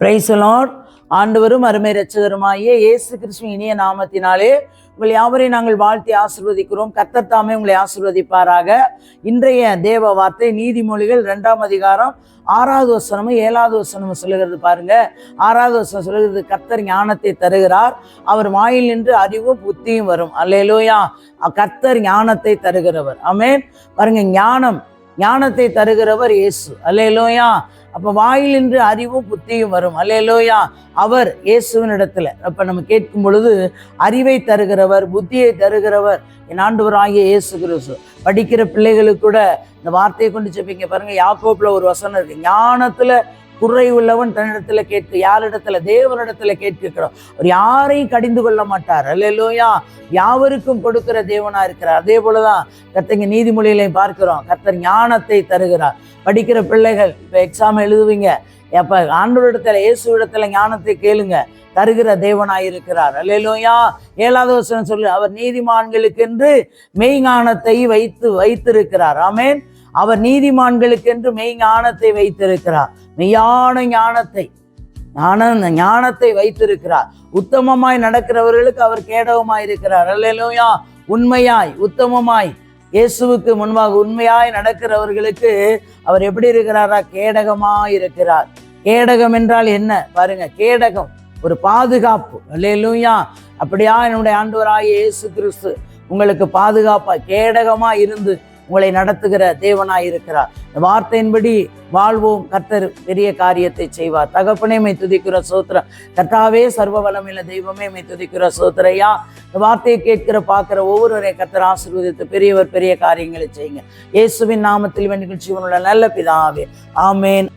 பிரைசலாட் ஆண்டவரும் அருமை ரட்சகருமாகிய இயேசு கிறிஸ்துவ இனிய நாமத்தினாலே உங்கள் யாவரையும் நாங்கள் வாழ்த்தி ஆசிர்வதிக்கிறோம். கத்தத்தாமே தாமே உங்களை ஆசிர்வதிப்பாராக. இன்றைய தேவ வார்த்தை நீதிமொழிகள் ரெண்டாம் அதிகாரம் ஆறாவது வசனமும் ஏழாவது வசனமும் சொல்லுகிறது பாருங்க. ஆறாவது வசனம் சொல்லுகிறது கத்தர் ஞானத்தை தருகிறார். அவர் வாயில் நின்று அறிவும் புத்தியும் வரும். அல்லையிலோயா கத்தர் ஞானத்தை தருகிறவர். ஆமென். பாருங்க ஞானம் ஞானத்தை தருகிறவர் இயேசு. அல்லையிலோயா அப்போ வாயிலின்று அறிவும் புத்தியும் வரும். அல்லையிலோயா அவர் இயேசுவினிடத்தில். அப்போ நம்ம கேட்கும் பொழுது அறிவை தருகிறவர் புத்தியை தருகிறவர் என் ஆண்டவராகிய இயேசு கிறிஸ்து. படிக்கிற பிள்ளைகளுக்கு கூட இந்த வார்த்தையை கொண்டு செப்பீங்க. பாருங்கள் யாக்கோப்பில் ஒரு வசனம் இருக்குது ஞானத்தில் குறை உள்ளவன் தன்னிடத்துல கேட்க யாரிடத்துல? தேவனிடத்துல கேட்கிறோம். அவர் யாரையும் கடிந்து கொள்ள மாட்டார். அல்லையா யாவருக்கும் கொடுக்கிற தேவனா இருக்கிறார். அதே போலதான் கர்த்தங்க நீதிமொழியிலையும் பார்க்கிறோம். கர்த்தர் ஞானத்தை தருகிறார். படிக்கிற பிள்ளைகள் இப்போ எக்ஸாம் எழுதுவீங்க. எப்ப ஆண்டவரிடத்துல இயேசு இடத்துல ஞானத்தை கேளுங்க. தருகிற தேவனாயிருக்கிறார் அல்லையிலோயா ஏழாவது வசனம் சொல்லு அவர் நீதிமான்களுக்கென்று மெய்ஞானத்தை வைத்து வைத்திருக்கிறார். ஆமேன். அவர் நீதிமான்களுக்கென்று மெய்ஞானத்தை வைத்திருக்கிறார். மெய்யான ஞானத்தை ஞான ஞானத்தை வைத்திருக்கிறார். உத்தமமாய் நடக்கிறவர்களுக்கு அவர் கேடவமாய் இருக்கிறார். அல்லையா உண்மையாய் உத்தமமாய் இயேசுவுக்கு முன்பாக உண்மையாய் நடக்கிறவர்களுக்கு அவர் எப்படி இருக்கிறாரா? கேடகமாய் இருக்கிறார். கேடகம் என்றால் என்ன? பாருங்க கேடகம் ஒரு பாதுகாப்பு. அல்லேலூயா அப்படியா என்னுடைய ஆண்டவராகிய இயேசு கிறிஸ்து உங்களுக்கு பாதுகாப்பா? கேடகமா இருந்து உங்களை நடத்துகிற தேவனாயிருக்கிறார். இந்த வார்த்தையின்படி வாழ்வோம். கர்த்தர் பெரிய காரியத்தை செய்வார். தகப்பனே மை துதிக்கிற சோத்திரம் கர்த்தாவே சர்வ வளமில்ல தெய்வமே மை துதிக்கிற சோத்திரையா. இந்த வார்த்தையை கேட்கிற பார்க்குற ஒவ்வொருவரை கர்த்தர் ஆசீர்வதித்து பெரியவர் பெரிய காரியங்களை செய்யுங்க. இயேசுவின் நாமத்தில் நிகழ்ச்சி உள்ள நல்ல பிதாவே. ஆமேன்.